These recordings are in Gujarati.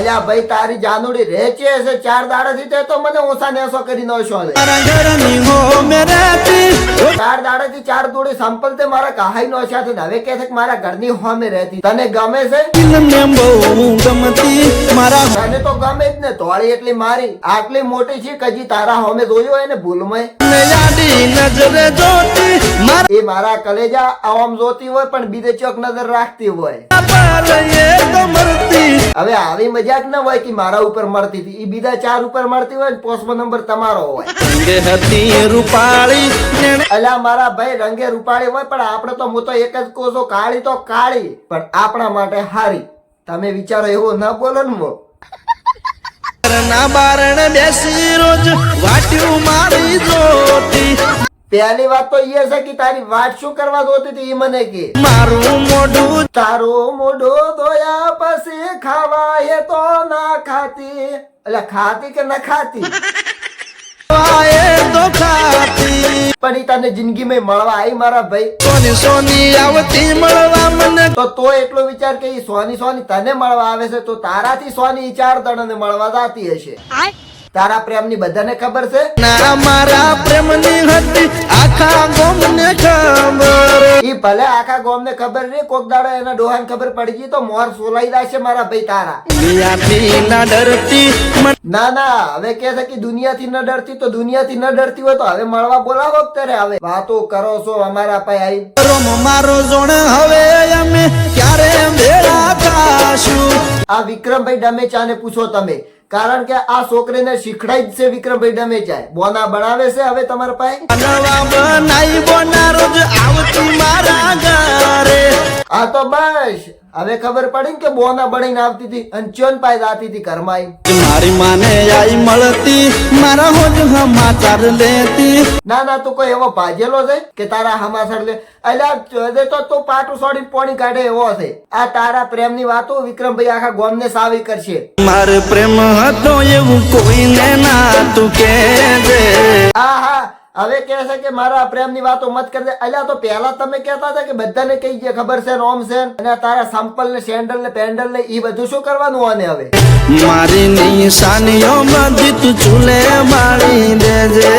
અલ્યા ભાઈ, તારી જાનુડી રેચી હશે ચાર દાડાથી તે તો મને ઓછા નેસો કરી નો છો. લે. મારા ઘરની ચાર દાડાથી ચાર દોડી સંપલ તે મારા કહાઈ નો છે હવે કે છે મારા ઘરની હોમે રહેતી. તને ગમે છે? તને તો ગમે જ ને તોળી એટલી મારી. આટલી મોટી છે કજી તારા હોમે જોયો હોય ને ભૂલમાં. એ મારા કલેજા આમ જોતી હોય, પણ બીજે ચોક નજર રાખતી હોય. હવે આવી મજાક ના હોય કે મારા ઉપર મળતી હતી. એ બીજા ચાર ઉપર મળતી હોય ને પોસ્ટમાં નંબર તમારો હોય. રૂપાળી મારા ભાઈ રંગે રૂપાળી હોય પણ આપણે તો હું તો એક જ કોસો કાળી તો કાળી. પણ આપણા માટે હારી. તમે વિચારો એવો ના બોલો ને મો ના બારણે બેસી રોજ વાટ્યું મારી જોતી. પહેલી વાત તો એ છે કે તારી વાત શું કરવા જોતી હતી એ મને કે. મારું મોઢું તારું મોઢું ધોયા પછી ખાવાય તો ના ખાતી. એટલે ખાતી કે ના ખાતી? આયે તો ખાતી. પણ એ તને જિંદગીમાં મળવા આવી મારા ભાઈ. સોની સોની આવતી મળવા મને. તો તો એટલો વિચાર કે સોની સોની તને મળવા આવે છે તો તારાથી સોની ઈ ચાર દણને મળવા જાતી હશે. તારા પ્રેમની બધાને ખબર છે? ના મારા પ્રેમની હતી આખા ગોમને ખબર. ઈ ભલે આખા ગામને ખબર રે કોક દાડો એના ડોહાન ખબર પડી ગઈ તો મોર સોલાઈ જશે મારા ભાઈ તારા. ના ડરતી ના ના હવે કે છે કે દુનિયાથી ન ડરતી તો દુનિયાથી ન ડરતી હોય તો હવે મળવા બોલાવો અત્યારે હવે. વાતો કરો છો અમારા પાસે આવી રોમ મારો જોણ હવે અમે ક્યારે ભેળા થાશું આ વિક્રમભાઈ ડમેચાને પૂછો તમે. કારણ કે આ છોકરીને શીખડાઈ જ છે વિક્રમભાઈ જાય બોના બનાવે છે હવે તમારા પાસે? આ તો બસ. હવે ખબર પડી ને કે બોના બનીને આવતી હતી અને ચોન પાય જાતી હતી ઘરમાં મારી માને આઈ મળતી મારા હોજ સમાચાર લેતી. ના ના તું કોઈ એવો ભાજેલો છે કે તારા હમાસર લે? અલ્યા ચોદે તો તું પાટું સોડી પોણી કાઢે એવો છે. આ તારા પ્રેમની વાતો વિક્રમભાઈ આખા ગોમને સાવી કરશે. મારે પ્રેમ હતો એવું કોઈને ના તું કે હા હા હવે કહે છે કે મારા પ્રેમની વાતો મત કરજે અલ્યા તો પહેલા તમે કહેતા હતા કે બધાને કઈ જે ખબર છે રોમ છે. અને તારા સેમ્પલ ને સેન્ડલ ને પેન્ડલ ને ઈ બધું શું કરવાનું આને હવે? મારી નિશાનીઓ માં તું ચૂલે મારી દેજે.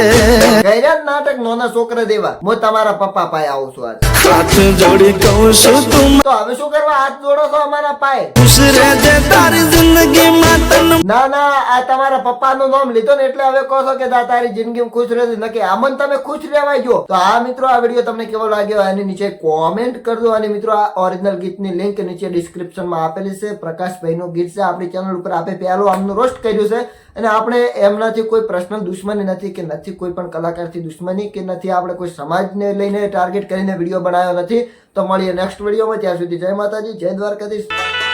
જ નાટક નાના છોકરા દેવા. હું તમારા પપ્પા પાસે આવું છું આજે. હાથ જોડી કહું છું તું તો હવે શું કરવા? હાથ જોડો છો અમારા પાય ખુશ રહેજે તારી જિંદગીમાં તને ના ના આ તમારા પપ્પાનું નામ લીધો ને એટલે હવે કહો છો કે દા તારી જિંદગીમાં ખુશ રહેજે. નકે આમન તમે ખુશ રહેવા જો. તો આ મિત્રો આ વીડિયો તમને કેવો લાગ્યો એની નીચે કોમેન્ટ કરજો. અને મિત્રો આ ઓરિજિનલ ગીતની લિંક નીચે ડિસ્ક્રિપ્શનમાં આપેલી છે. પ્રકાશભાઈ નું ગીત છે. આપણી ચેનલ ઉપર આપે પહેલો આમનું રોસ્ટ કર્યું છે. અને આપણે એમનાથી કોઈ પ્રશ્ન દુશ્મની નથી કે નથી કોઈ પણ કલાકારથી દુશ્મની કે નથી? આપણે કોઈ સમાજને લઈને ટાર્ગેટ કરીને વીડિયો બનાવ્યો નથી? તો મળીએ નેક્સ્ટ વિડીયોમાં ત્યાં સુધી જય માતાજી, જય દ્વારકાધીશ.